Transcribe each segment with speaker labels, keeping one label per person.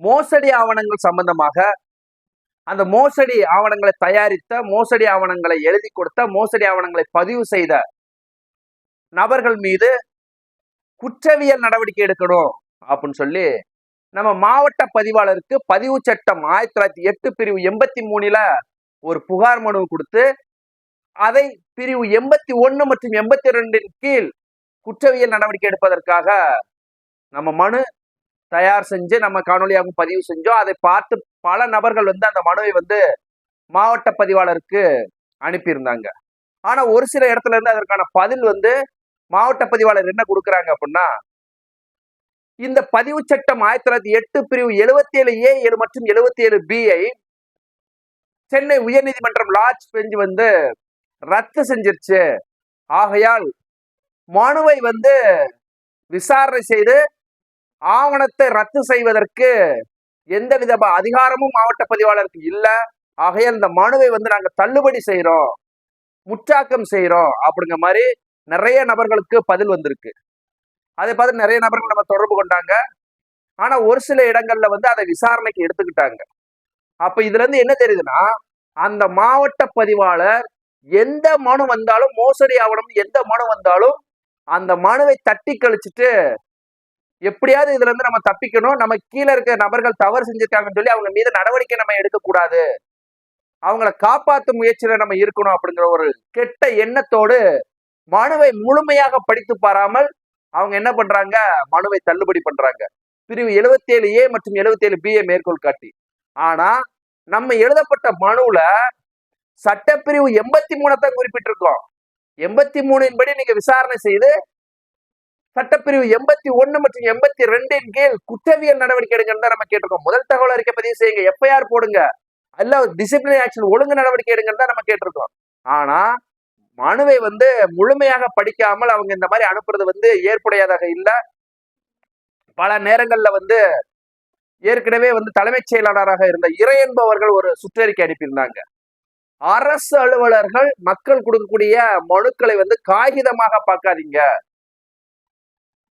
Speaker 1: மோசடி ஆவணங்கள் சம்பந்தமாக அந்த மோசடி ஆவணங்களை தயாரித்த மோசடி ஆவணங்களை எழுதி கொடுத்த மோசடி ஆவணங்களை பதிவு செய்த நபர்கள் மீது குற்றவியல் நடவடிக்கை எடுக்கணும் அப்படின்னு சொல்லி நம்ம மாவட்ட பதிவாளருக்கு பதிவு சட்டம் ஆயிரத்தி தொள்ளாயிரத்தி எட்டு பிரிவு எண்பத்தி மூணுல ஒரு புகார் மனு கொடுத்து அதை பிரிவு எண்பத்தி ஒன்னு மற்றும் எண்பத்தி ரெண்டின் கீழ் குற்றவியல் நடவடிக்கை எடுப்பதற்காக நம்ம மனு தயார் செஞ்சு நம்ம காணொலியாகவும் பதிவு செஞ்சோம். அதை பார்த்து பல நபர்கள் வந்து அந்த மனுவை வந்து மாவட்ட பதிவாளருக்கு அனுப்பியிருந்தாங்க. ஆனா ஒரு சில இடத்துல இருந்து அதற்கான பதில் வந்து மாவட்ட பதிவாளர் என்ன கொடுக்குறாங்க அப்படின்னா இந்த பதிவு சட்டம் ஆயிரத்தி தொள்ளாயிரத்தி எட்டு பிரிவு எழுபத்தி ஏழு ஏ ஏழு மற்றும் எழுபத்தி ஏழு பிஐ சென்னை உயர்நீதிமன்றம் லாட்ஜ் பெஞ்ச் வந்து ரத்து செஞ்சிருச்சு. ஆகையால் மனுவை வந்து விசாரணை செய்து ஆவணத்தை ரத்து செய்வதற்கு எந்த வித அதிகாரமும் மாவட்ட பதிவாளருக்கு இல்ல. ஆகையால் இந்த மனுவை வந்து நாங்க தள்ளுபடி செய்கிறோம் முற்றாக்கம் செய்கிறோம் அப்படிங்கிற மாதிரி நிறைய நபர்களுக்கு பதில் வந்திருக்கு. அதை பார்த்து நிறைய நபர்கள் நம்ம தொடர்பு கொண்டாங்க. ஆனா ஒரு சில இடங்கள்ல வந்து அதை விசாரணைக்கு எடுத்துக்கிட்டாங்க. அப்ப இதுல இருந்து என்ன தெரியுதுன்னா அந்த மாவட்ட பதிவாளர் எந்த மனு வந்தாலும் மோசடி ஆவணம் எந்த மனு வந்தாலும் அந்த மனுவை தட்டி கழிச்சிட்டு எப்படியாவது இதுல இருந்து நம்ம தப்பிக்கணும். நம்ம கீழே இருக்க நபர்கள் தவறு செஞ்சிருக்காங்கன்னு சொல்லி அவங்க மீது நடவடிக்கை நம்ம எடுக்கக்கூடாது. அவங்கள காப்பாற்றும் முயற்சியில நம்ம இருக்கணும் அப்படிங்கிற ஒரு கெட்ட எண்ணத்தோடு மனுவை முழுமையாக படித்து பாராமல் அவங்க என்ன பண்றாங்க? மனுவை தள்ளுபடி பண்றாங்க. பிரிவு 77 ஏ மற்றும் 77 ஏழு பி ஏ மேற்கோள் காட்டி. ஆனா நம்ம எழுதப்பட்ட மனுவுல சட்டப்பிரிவு எண்பத்தி மூணத்தான் குறிப்பிட்டிருக்கோம். எண்பத்தி மூணின் படி நீங்க விசாரணை செய்து சட்டப்பிரிவு எண்பத்தி ஒண்ணு மற்றும் எண்பத்தி ரெண்டின் கீழ் குற்றவியல் நடவடிக்கை எடுங்கன்னு தான் நம்ம கேட்டிருக்கோம். முதல் தகவல் அறிக்கை பதிவு செய்யுங்க. எஃப்ஐஆர் போடுங்க. அல்ல டிசிப்ளின் ஆக்ஷன் ஒழுங்கு நடவடிக்கை எடுங்கன்னு தான் நம்ம கேட்டிருக்கோம். ஆனா மனுவை வந்து முழுமையாக படிக்காமல் அவங்க இந்த மாதிரி அனுப்புறது வந்து ஏற்புடையதாக இல்ல. பல நேரங்கள்ல வந்து ஏற்கனவே வந்து தலைமைச் செயலாளராக இருந்த இறை என்பவர்கள் ஒரு சுற்றறிக்கை அனுப்பியிருந்தாங்க. அரசு அலுவலர்கள் மக்கள் கொடுக்கக்கூடிய மனுக்களை வந்து காகிதமாக பார்க்காதீங்க.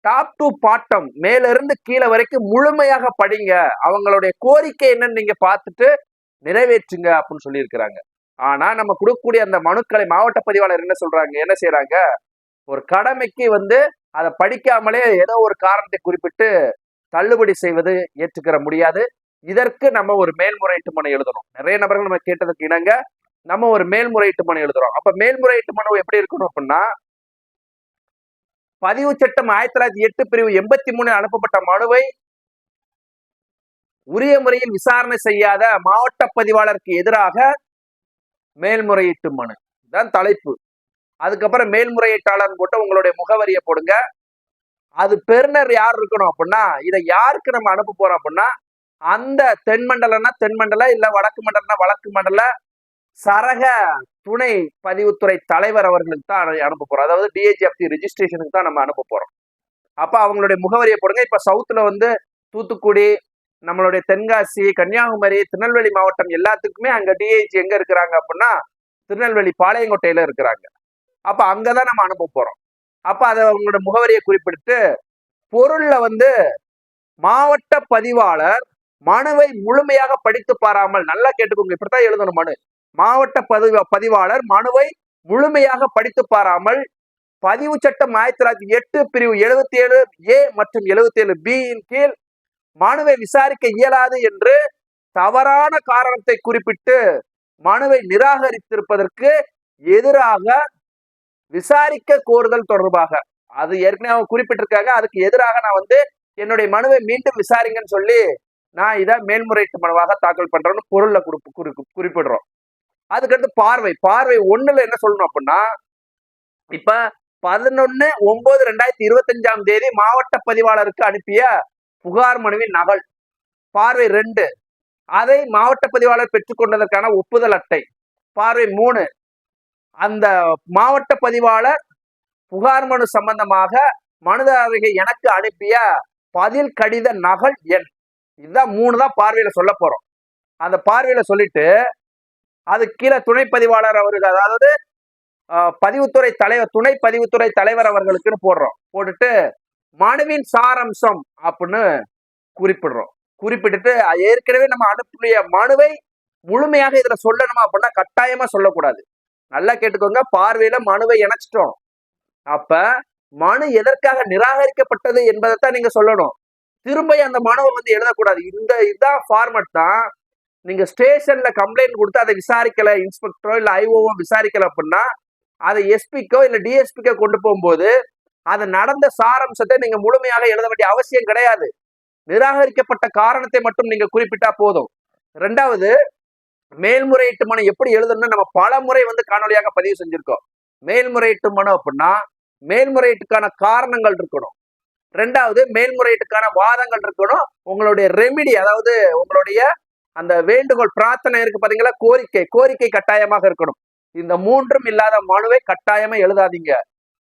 Speaker 1: டாப் டு பாட்டம் மேலிருந்து கீழே வரைக்கும் முழுமையாக படிங்க. அவங்களுடைய கோரிக்கை என்னன்னு நீங்க பார்த்துட்டு நிறைவேற்றுங்க அப்படின்னு சொல்லியிருக்கிறாங்க. ஆனா நம்ம கொடுக்கக்கூடிய அந்த மனுக்களை மாவட்ட பதிவாளர் என்ன சொல்றாங்க? என்ன செய்யறாங்க ஒரு கடமைக்கு வந்து அதை படிக்காமலே ஏதோ ஒரு காரணத்தை குறிப்பிட்டு தள்ளுபடி செய்வது ஏற்றுக்கிற முடியாது. இதற்கு நம்ம ஒரு மேல்முறையீட்டு மனு எழுதணும். நிறைய நபர்கள் நம்ம கேட்டதுக்கு இணங்க நம்ம ஒரு மேல்முறையீட்டு மனு எழுதுறோம். அப்ப மேல்முறையீட்டு மனு எப்படி இருக்கணும் அப்படின்னா பதிவு சட்டம் ஆயிரத்தி தொள்ளாயிரத்தி எட்டு பிரிவு எண்பத்தி மூணு அனுப்பப்பட்ட மனுவை உரிய முறையில் விசாரணை செய்யாத மாவட்ட பதிவாளருக்கு எதிராக மேல்முறையீட்டு மனு. தான் தலைப்பு. அதுக்கப்புறம் மேல்முறையீட்டாளர் போட்டு உங்களுடைய முகவரியை போடுங்க. அது பெருனர் யார் இருக்கணும் அப்படின்னா இதை யாருக்கு நம்ம அனுப்ப போறோம் அப்படின்னா அந்த தென்மண்டலம்னா தென்மண்டல இல்ல வடக்கு மண்டலம்னா வடக்கு மண்டல சரக துணை பதிவுத்துறை தலைவர் அவர்களுக்கு தான் அனுப்ப போறோம். அதாவது டிஹெச்எஃப்சி ரிஜிஸ்ட்ரேஷனுக்கு தான் நம்ம அனுப்ப போறோம். அப்ப அவங்களுடைய முகவரியை போடுங்க. இப்ப சவுத்துல வந்து தூத்துக்குடி நம்மளுடைய தென்காசி கன்னியாகுமரி திருநெல்வேலி மாவட்டம் எல்லாத்துக்குமே அங்க டிஐஜி எங்க இருக்கிறாங்க அப்படின்னா திருநெல்வேலி பாளையங்கோட்டையில இருக்கிறாங்க. அப்ப அங்கதான் நம்ம அனுப்ப போறோம். அப்ப அதை அவங்களோட முகவரியை குறிப்பிட்டு பொருள்ல வந்து மாவட்ட பதிவாளர் மனுவை முழுமையாக படித்து பாராமல் நல்லா கேட்டுக்கோங்க. இப்படித்தான் எழுதணும் மனு. மாவட்ட பதிவு பதிவாளர் மனுவை முழுமையாக படித்து பாராமல் பதிவு சட்டம் ஆயிரத்தி தொள்ளாயிரத்தி எட்டு பிரிவு எழுபத்தி ஏழு ஏ மற்றும் எழுபத்தி ஏழு பியின் கீழ் மனுவை விசாரிக்க இயலாது என்று தவறான காரணத்தை குறிப்பிட்டு மனுவை நிராகரித்திருப்பதற்கு எதிராக விசாரிக்க கோருதல் தொடர்பாக. அது ஏற்கனவே அவங்க குறிப்பிட்டிருக்காங்க. அதுக்கு எதிராக நான் வந்து என்னுடைய மனுவை மீண்டும் விசாரிங்கன்னு சொல்லி நான் இதை மேல்முறையீட்டு மனுவாக தாக்கல் பண்றேன்னு பொருள்ல குறிப்பிடுறோம். அதுக்கடுத்து பார்வை. பார்வை ஒண்ணுல என்ன சொல்லணும் அப்படின்னா இப்ப பதினொன்னு ஒன்பது ரெண்டாயிரத்தி இருபத்தஞ்சாம் தேதி மாவட்ட பதிவாளருக்கு அனுப்பிய புகார் மனுவின் நகல். பார்வை ரெண்டு. அதை மாவட்ட பதிவாளர் பெற்றுக்கொண்டதற்கான ஒப்புதல் அட்டை. பார்வை மூணு. அந்த மாவட்ட பதிவாளர் புகார் மனு சம்பந்தமாக மனுதாரர்கள் எனக்கு அனுப்பிய பதில் கடித நகல் எண். இதுதான் மூணு தான் பார்வையில சொல்ல போறோம். அந்த பார்வையில சொல்லிட்டு அது கீழே துணை பதிவாளர் அவருக்கு அதாவது பதிவுத்துறை தலைவர் துணை பதிவுத்துறை தலைவர் அவர்களுக்குன்னு போடுறோம். போட்டுட்டு மனுவின் சாரம்சம் அப்படின்னு குறிப்பிடுறோம். குறிப்பிட்டுட்டு ஏற்கனவே நம்ம அனுப்பிய மனுவை முழுமையாக இதுல சொல்லணுமா அப்படின்னா கட்டாயமா சொல்லக்கூடாது. நல்லா கேட்டுக்கோங்க பார்வையில மனுவை இணைச்சிட்டோம். அப்ப மனு எதற்காக நிராகரிக்கப்பட்டது என்பதைத்தான் நீங்க சொல்லணும். திரும்ப அந்த மனுவை வந்து எழுதக்கூடாது. இந்த இதான் ஃபார்மட் தான். நீங்க ஸ்டேஷன்ல கம்ப்ளைண்ட் கொடுத்து அதை விசாரிக்கல இன்ஸ்பெக்டரோ இல்ல ஐஓவோ விசாரிக்கல அப்படின்னா அதை எஸ்பிக்கோ இல்ல டிஎஸ்பிக்கோ கொண்டு போகும்போது அது நடந்த சாரம்சத்தை நீங்க முழுமையாக எழுத வேண்டிய அவசியம் கிடையாது. நிராகரிக்கப்பட்ட காரணத்தை மட்டும் நீங்க குறிப்பிட்டா போதும். ரெண்டாவது மேல்முறையீட்டு மனு எப்படி எழுதணும்னு நம்ம பல முறை வந்து காணொலியாக பதிவு செஞ்சிருக்கோம். மேல்முறையீட்டு மனு அப்படின்னா மேல்முறையீட்டுக்கான காரணங்கள் இருக்கணும். ரெண்டாவது மேல்முறையீட்டுக்கான வாதங்கள் இருக்கணும். உங்களுடைய ரெமிடி அதாவது உங்களுடைய அந்த வேண்டுகோள் பிரார்த்தனை இருக்கு பாத்தீங்களா? கோரிக்கை கோரிக்கை கட்டாயமாக இருக்கணும். இந்த மூன்றும் இல்லாத மனுவை கட்டாயமா எழுதாதீங்க.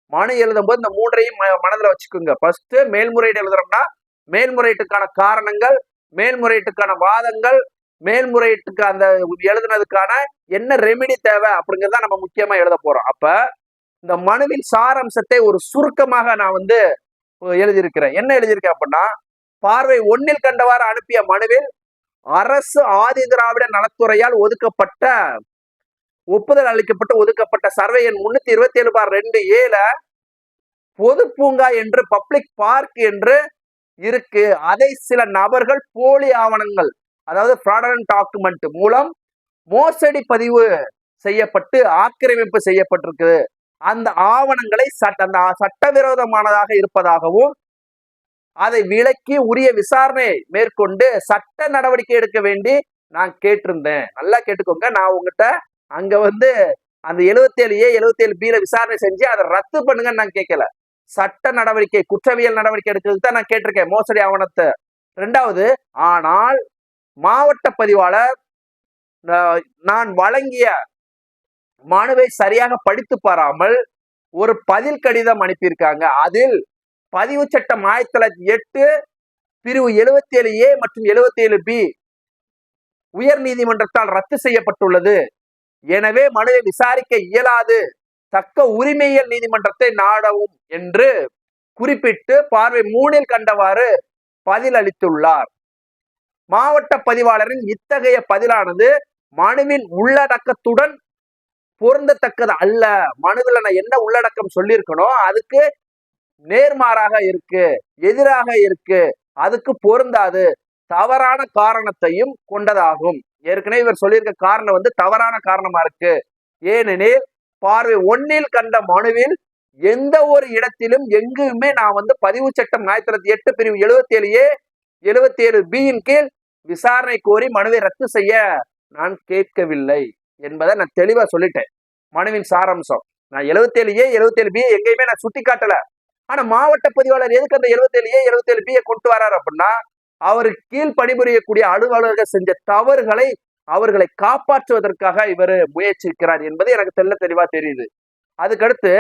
Speaker 1: மனு எழுதும் போது இந்த மூன்றையும் ம- வச்சுக்கோங்க. ஃபர்ஸ்ட் மேல்முறையீடு எழுதுறோம்னா மேல்முறையீட்டுக்கான காரணங்கள் மேல்முறையீட்டுக்கான வாதங்கள் மேல்முறையீட்டுக்கு அந்த எழுதுனதுக்கான என்ன ரெமிடி தேவை அப்படிங்கறத நம்ம முக்கியமா எழுத போறோம். அப்ப இந்த மனுவின் சாரம்சத்தை ஒரு சுருக்கமாக நான் வந்து எழுதியிருக்கிறேன். என்ன எழுதியிருக்கேன் அப்படின்னா பார்வை ஒன்னில் கண்டவாறு அனுப்பிய மனுவில் அரசு ஆதி திராவிட நலத்துறையால் ஒதுக்கப்பட்ட ஒப்புதல் அளிக்கப்பட்டு ஒதுக்கப்பட்ட சர்வே எண் முன்னூத்தி இருபத்தி ஏழு பார் ரெண்டு ஏல பொது பூங்கா என்று பப்ளிக் பார்க் என்று இருக்கு. அதை சில நபர்கள் போலி ஆவணங்கள் அதாவது ஃப்ராடலன் டாக்குமெண்ட் மூலம் மோசடி பதிவு செய்யப்பட்டு ஆக்கிரமிப்பு செய்யப்பட்டிருக்கு அந்த ஆவணங்களை சட்ட அந்த சட்டவிரோதமானதாக இருப்பதாகவும் அதை விலக்கி உரிய விசாரணை மேற்கொண்டு சட்ட நடவடிக்கை எடுக்க வேண்டி நான் கேட்டிருந்தேன். நல்லா கேட்டுக்கோங்க. நான் உங்ககிட்ட அங்க வந்து அந்த 77 ஏ 77 பில விசாரணை செஞ்சு அதை ரத்து பண்ணுங்கன்னு நான் கேட்கல சட்ட நடவடிக்கை குற்றவியல் நடவடிக்கை எடுக்கிறதுக்கு தான் நான் கேட்டிருக்கேன். மோசடி ஆவணத்தை. ரெண்டாவது ஆனால் மாவட்ட பதிவாளர் நான் நான் வழங்கிய மனுவை சரியாக படித்து பாராமல் ஒரு பதில் கடிதம் அனுப்பியிருக்காங்க. அதில் பதிவு சட்டம் ஆயிரத்தி தொள்ளாயிரத்தி எட்டு பிரிவு 77 ஏ மற்றும் 77 பி. உயர் நீதிமன்றத்தால் ரத்து செய்யப்பட்டுள்ளது. எனவே மனுவை விசாரிக்க இயலாது. தக்க உரிமையியல் நீதிமன்றத்தை நாடவும் என்று குறிப்பிட்டு பார்வை மூணில் கண்டவாறு பதில் அளித்துள்ளார் மாவட்ட பதிவாளரின் இத்தகைய பதிலானது மனுவின் உள்ளடக்கத்துடன் பொருந்தத்தக்கது அல்ல. மனுவில் நான் என்ன உள்ளடக்கம் சொல்லியிருக்கணும் அதுக்கு நேர்மாறாக இருக்கு எதிராக இருக்கு அதுக்கு பொருந்தாது. தவறான காரணத்தையும் கொண்டதாகும். ஏற்கனவே இவர் சொல்லியிருக்க காரணம் வந்து தவறான காரணமா இருக்கு. ஏனெனில் பார்வை ஒன்னில் கண்ட மனுவில் எந்த ஒரு இடத்திலும் எங்குமே நான் வந்து பதிவு சட்டம் ஆயிரத்தி தொள்ளாயிரத்தி எட்டு பிரிவு எழுபத்தி ஏழு ஏ எழுபத்தி ஏழு பியின் கீழ் விசாரணை கோரி மனுவை ரத்து செய்ய நான் கேட்கவில்லை என்பதை நான் தெளிவா சொல்லிட்டேன். மனுவின் சாராம்சம். நான் 77 ஏ 77 பி எங்கேயுமே நான் சுட்டி காட்டல ஆனா மாவட்ட பதிவாளர் எதுக்கு அந்த 77 ஏ 77 பியை கொண்டு வராரு அப்படின்னா அவருக்கு கீழ் பணிபுரியக்கூடிய அலுவலர்கள் செஞ்ச தவறுகளை அவர்களை காப்பாற்றுவதற்காக இவர் முயற்சிக்கிறார் என்பது எனக்கு தெள்ள தெளிவா தெரியுது. அதுக்கடுத்து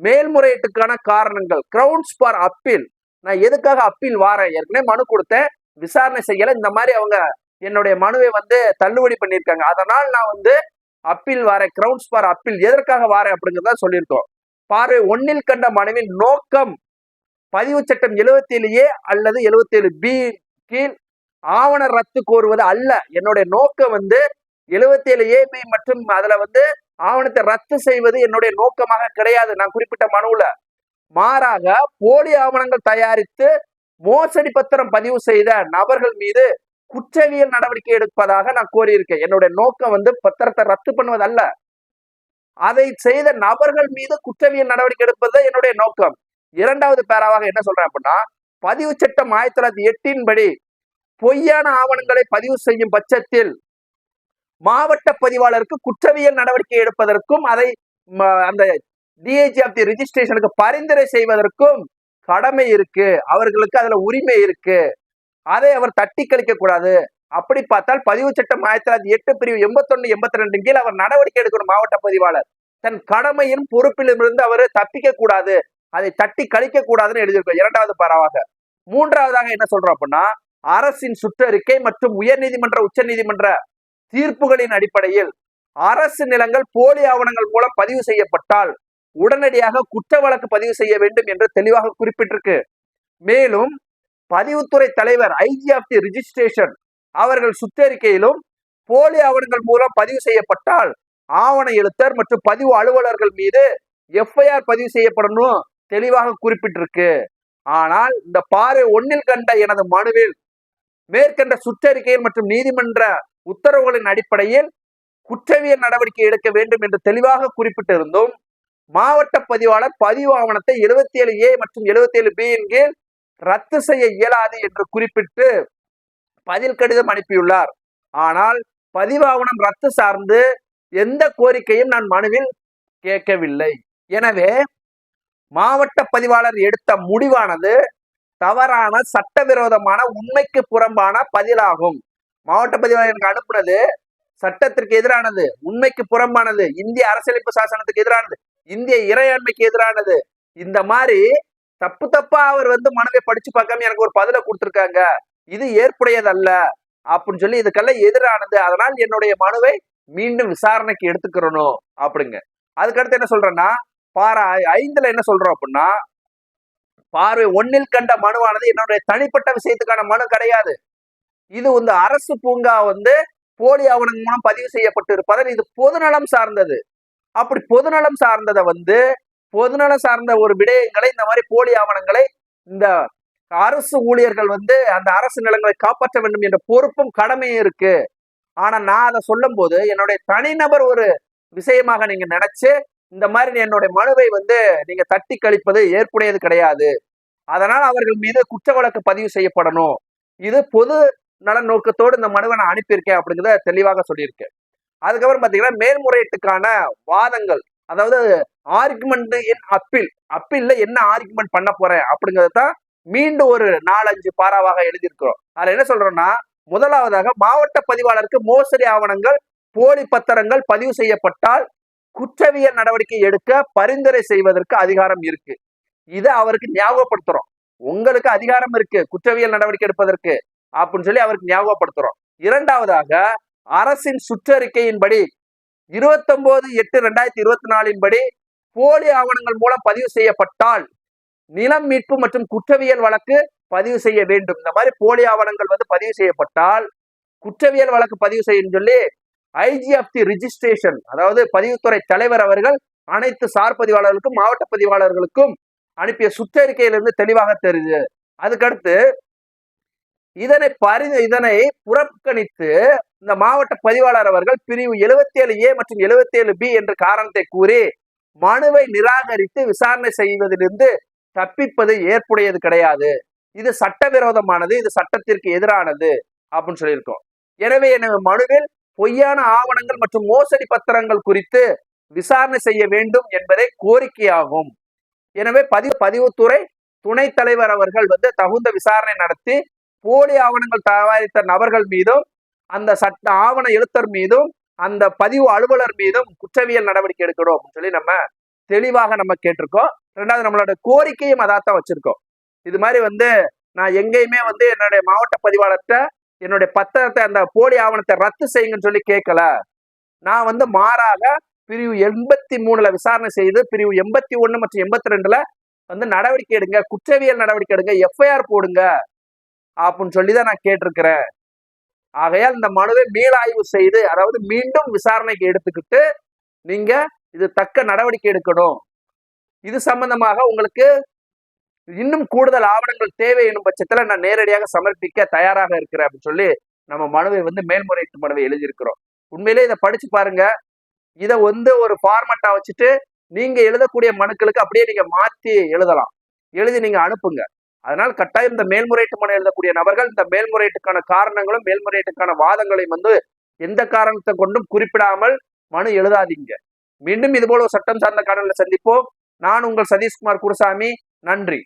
Speaker 1: மேல்முறையீட்டுக்கான காரணங்கள். கிரவுண்ட்ஸ் ஃபார் அப்பீல் நான் எதுக்காக அப்பீல் வாரேன்? ஏற்கனவே மனு கொடுத்தேன். விசாரணை செய்யல. இந்த மாதிரி அவங்க என்னுடைய மனுவை வந்து தள்ளுபடி பண்ணியிருக்காங்க. அதனால் நான் வந்து அப்பீல் வாரேன். கிரவுண்ட்ஸ் ஃபார் அப்பீல் எதற்காக வாரேன் அப்படிங்கிறத சொல்லியிருக்கோம். பார்வை ஒன்னில் கண்ட மனுவின் நோக்கம் பதிவு சட்டம் 77 ஏ அல்லது 77 பி கீழ் ஆவண ரத்து கோருவது அல்ல. என்னுடைய நோக்கம் வந்து 77 ஏ பி மற்றும் அதுல வந்து ஆவணத்தை ரத்து செய்வது என்னுடைய நோக்கமாக கிடையாது. நான் குறிப்பிட்ட மனுவில். மாறாக போலி ஆவணங்கள் தயாரித்து மோசடி பத்திரம் பதிவு செய்த நபர்கள் மீது குற்றவியல் நடவடிக்கை எடுப்பதாக நான் கோரியிருக்கேன். என்னுடைய நோக்கம் வந்து பத்திரத்தை ரத்து பண்ணுவது அல்ல. அதை செய்த நபர்கள் மீது குற்றவியல் நடவடிக்கை எடுப்பது என்னுடைய நோக்கம். இரண்டாவது பேராவாக என்ன சொல்றேன் அப்படின்னா பதிவு சட்டம் ஆயிரத்தி தொள்ளாயிரத்தி எட்டின் படி பொய்யான ஆவணங்களை பதிவு செய்யும் பட்சத்தில் மாவட்ட பதிவாளருக்கு குற்றவியல் நடவடிக்கை எடுப்பதற்கும் அதை ம- அந்த டிஐஜி ஆஃப் தி ரிஜிஸ்ட்ரேஷனுக்கு பரிந்துரை செய்வதற்கும் கடமை இருக்கு. அவர்களுக்கு அதுல உரிமை இருக்கு. அதை அவர் தட்டி கழிக்க கூடாது. அப்படி பார்த்தால் பதிவு சட்டம் ஆயிரத்தி தொள்ளாயிரத்தி எட்டு பிரிவு எண்பத்தொன்னு எண்பத்தி ரெண்டு கீழ் அவர் நடவடிக்கை எடுக்கணும் மாவட்ட பதிவாளர். தன் கடமையின் பொறுப்பிலிருந்து அவர் தப்பிக்க கூடாது அதை தட்டி கழிக்க கூடாதுன்னு எழுதியிருக்கோம் இரண்டாவது பாராவாக. மூன்றாவதாக என்ன சொல்றோம் அப்படின்னா அரசின் சுற்றறிக்கை மற்றும் உயர்நீதிமன்ற உச்சநீதிமன்ற தீர்ப்புகளின் அடிப்படையில் அரசு நிலங்கள் போலி ஆவணங்கள் மூலம் பதிவு செய்யப்பட்டால் உடனடியாக குற்ற வழக்கு பதிவு செய்ய வேண்டும் என்று தெளிவாக குறிப்பிட்டிருக்கு. மேலும் பதிவுத்துறை தலைவர் ஐஜி ஆஃப் தி ரிஜிஸ்ட்ரேஷன் அவர்கள் சுத்தறிக்கையிலும் போலி ஆவணங்கள் மூலம் பதிவு செய்யப்பட்டால் ஆவண எழுத்தர் மற்றும் பதிவு அலுவலர்கள் மீது எஃப்ஐஆர் பதிவு செய்யப்படணும் தெளிவாக குறிப்பிட்டிருக்கு. ஆனால் இந்த பாறை ஒன்னில் கண்ட எனது மனுவில் மேற்கண்ட சுற்றறிக்கைகள் மற்றும் நீதிமன்ற உத்தரவுகளின் அடிப்படையில் குற்றவியல் நடவடிக்கை எடுக்க வேண்டும் என்று தெளிவாக குறிப்பிட்டிருந்தும் மாவட்ட பதிவாளர் பதிவு ஆவணத்தை எழுபத்தி ஏழு ஏ மற்றும் எழுபத்தி ஏழு பியின் கீழ் ரத்து செய்ய இயலாது என்று குறிப்பிட்டு பதில் கடிதம் அனுப்பியுள்ளார். ஆனால் பதிவு ரத்து சார்ந்து எந்த கோரிக்கையும் நான் மனுவில் கேட்கவில்லை. எனவே மாவட்ட பதிவாளர் எடுத்த முடிவானது தவறான சட்டவிரோதமான உண்மைக்கு புறம்பான பதிலாகும். மாவட்ட பதிவாளர் எனக்கு அனுப்புனது சட்டத்திற்கு எதிரானது உண்மைக்கு புறம்பானது இந்திய அரசியலமைப்பு சாசனத்துக்கு எதிரானது இந்திய இறையாண்மைக்கு எதிரானது. இந்த மாதிரி தப்பு தப்பா அவர் வந்து மனுவை படிச்சு பார்க்காம எனக்கு ஒரு பதில கொடுத்துருக்காங்க. இது ஏற்புடையதல்ல அப்படின்னு சொல்லி இதுக்கெல்லாம் எதிரானது. அதனால் என்னுடைய மனுவை மீண்டும் விசாரணைக்கு எடுத்துக்கிறணும் அப்படிங்க. அதுக்கடுத்து என்ன சொல்றேன்னா பாரா ஐந்துல என்ன சொல்றோம் அப்படின்னா பார்வை ஒன்னில் கண்ட மனுவானது என்னுடைய தனிப்பட்ட விஷயத்துக்கான மனு கிடையாது. இது வந்து அரசு பூங்கா வந்து போலி ஆவணங்கள் மூலம் பதிவு செய்யப்பட்டு இருப்பதால் இது பொதுநலம் சார்ந்தது. அப்படி பொதுநலம் சார்ந்ததை வந்து பொதுநலம் சார்ந்த ஒரு விடயங்களை இந்த மாதிரி போலி ஆவணங்களை இந்த அரசு ஊழியர்கள் வந்து அந்த அரசு நிலங்களை காப்பாற்ற வேண்டும் என்ற பொறுப்பும் கடமையும் இருக்கு. ஆனா நான் அதை சொல்லும் போது என்னுடைய தனிநபர் ஒரு விஷயமாக நீங்க நினைச்சு இந்த மாதிரி என்னுடைய மனுவை வந்து நீங்க தட்டி கழிப்பது ஏற்புடையது கிடையாது. அதனால் அவர்கள் மீது குற்ற வழக்கு பதிவு செய்யப்படணும். இது பொது நல நோக்கத்தோடு இந்த மனுவை நான் அனுப்பியிருக்கேன் அப்படிங்கிறத தெளிவாக சொல்லியிருக்கேன். அதுக்கப்புறம் பாத்தீங்கன்னா மேல்முறையீட்டுக்கான வாதங்கள் அதாவது ஆர்குமெண்ட் என் அப்பீல் அப்பீல்ல என்ன ஆர்குமெண்ட் பண்ண போறேன் அப்படிங்கறத தான் மீண்டும் ஒரு நாலஞ்சு பாராவாக எழுதியிருக்கிறோம். அதுல என்ன சொல்றோம்னா முதலாவதாக மாவட்ட பதிவாளருக்கு மோசடி ஆவணங்கள் போலி பத்திரங்கள் பதிவு செய்யப்பட்டால் குற்றவியல் நடவடிக்கை எடுக்க பரிந்துரை செய்வதற்கு அதிகாரம் இருக்கு. இதை அவருக்கு ஞாபகப்படுத்துறோம். உங்களுக்கு அதிகாரம் இருக்கு குற்றவியல் நடவடிக்கை எடுப்பதற்கு அப்படின்னு சொல்லி அவருக்கு ஞாபகப்படுத்துறோம். இரண்டாவதாக அரசின் சுற்றறிக்கையின்படி இருபத்தொன்பது எட்டு ரெண்டாயிரத்தி இருபத்தி நாலின் படி போலி ஆவணங்கள் மூலம் பதிவு செய்யப்பட்டால் நிலம் மீட்பு மற்றும் குற்றவியல் வழக்கு பதிவு செய்ய வேண்டும். இந்த மாதிரி போலி ஆவணங்கள் வந்து பதிவு செய்யப்பட்டால் குற்றவியல் வழக்கு பதிவு செய்யும் சொல்லி ஐஜி ஆஃப் தி ரிஜிஸ்ட்ரேஷன் அதாவது பதிவுத்துறை தலைவர் அவர்கள் அனைத்து சார் பதிவாளர்களுக்கும் மாவட்ட பதிவாளர்களுக்கும் அனுப்பிய சுற்றறிக்கையிலிருந்து தெளிவாக தெரியுது. அதுக்கடுத்து இதனை பரி இதனை புறக்கணித்து இந்த மாவட்ட பதிவாளர் அவர்கள் பிரிவு எழுபத்தி ஏழு ஏ மற்றும் எழுபத்தி ஏழு பி என்ற காரணத்தை கூறி மனுவை நிராகரித்து விசாரணை செய்வதிலிருந்து தப்பிப்பது ஏற்புடையது கிடையாது. இது சட்டவிரோதமானது இது சட்டத்திற்கு எதிரானது அப்படின்னு சொல்லியிருக்கோம். எனவே எனது மனுவில் பொய்யான ஆவணங்கள் மற்றும் மோசடி பத்திரங்கள் குறித்து விசாரணை செய்ய வேண்டும் என்பதே கோரிக்கையாகும். எனவே பதிவு பதிவுத்துறை துணைத் தலைவர் அவர்கள் வந்து தகுந்த விசாரணை நடத்தி போலி ஆவணங்கள் தயாரித்த நபர்கள் மீதும் அந்த சட்ட ஆவண எழுத்தர் மீதும் அந்த பதிவு அலுவலர் மீதும் குற்றவியல் நடவடிக்கை எடுக்கணும் அப்படின்னு சொல்லி நம்ம தெளிவாக நம்ம கேட்டிருக்கோம். ரெண்டாவது நம்மளோட கோரிக்கையும் அதாத்தான் வச்சிருக்கோம். இது மாதிரி வந்து நான் எங்கேயுமே வந்து என்னுடைய மாவட்ட பதிவாளர்கிட்ட என்னுடைய பத்திரத்தை அந்த போலி ஆவணத்தை ரத்து செய்யுங்கன்னு சொல்லி கேட்கல. நான் வந்து மாறாக பிரிவு எண்பத்தி மூணுல விசாரணை செய்து பிரிவு எண்பத்தி ஒன்று மற்றும் எண்பத்தி ரெண்டுல வந்து நடவடிக்கை எடுங்க குற்றவியல் நடவடிக்கை எடுங்க எஃப்ஐஆர் போடுங்க அப்படின்னு சொல்லி தான் நான் கேட்டிருக்கிறேன். ஆகையால் இந்த மனுவை மீளாய்வு செய்து அதாவது மீண்டும் விசாரணைக்கு எடுத்துக்கிட்டு நீங்க இது தக்க நடவடிக்கை எடுக்கணும். இது சம்பந்தமாக உங்களுக்கு இன்னும் கூடுதல் ஆவணங்கள் தேவை என்னும் பட்சத்துல நான் நேரடியாக சமர்ப்பிக்க தயாராக இருக்கிறேன் அப்படின்னு சொல்லி நம்ம மனுவை வந்து மேல்முறையீட்டு மனுவை எழுதியிருக்கிறோம். உண்மையிலே இதை படிச்சு பாருங்க. இதை வந்து ஒரு ஃபார்மட்டா வச்சுட்டு நீங்க எழுதக்கூடிய மனுக்களுக்கு அப்படியே நீங்க மாத்தி எழுதலாம். எழுதி நீங்க அனுப்புங்க. அதனால் கட்டாயம் இந்த மேல்முறையீட்டு மனு எழுதக்கூடிய நபர்கள் இந்த மேல்முறையீட்டுக்கான காரணங்களும் மேல்முறையீட்டுக்கான வாதங்களையும் வந்து எந்த காரணத்தை கொண்டும் குறிப்பிடாமல் மனு எழுதாதீங்க. மீண்டும் இதுபோல போல சட்டம் சார்ந்த காணொலியில் சந்திப்போம். நான் உங்கள் சதீஷ்குமார் குருசாமி. நன்றி.